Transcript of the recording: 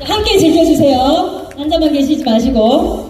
함께 즐겨주세요. 앉아만 계시지 마시고.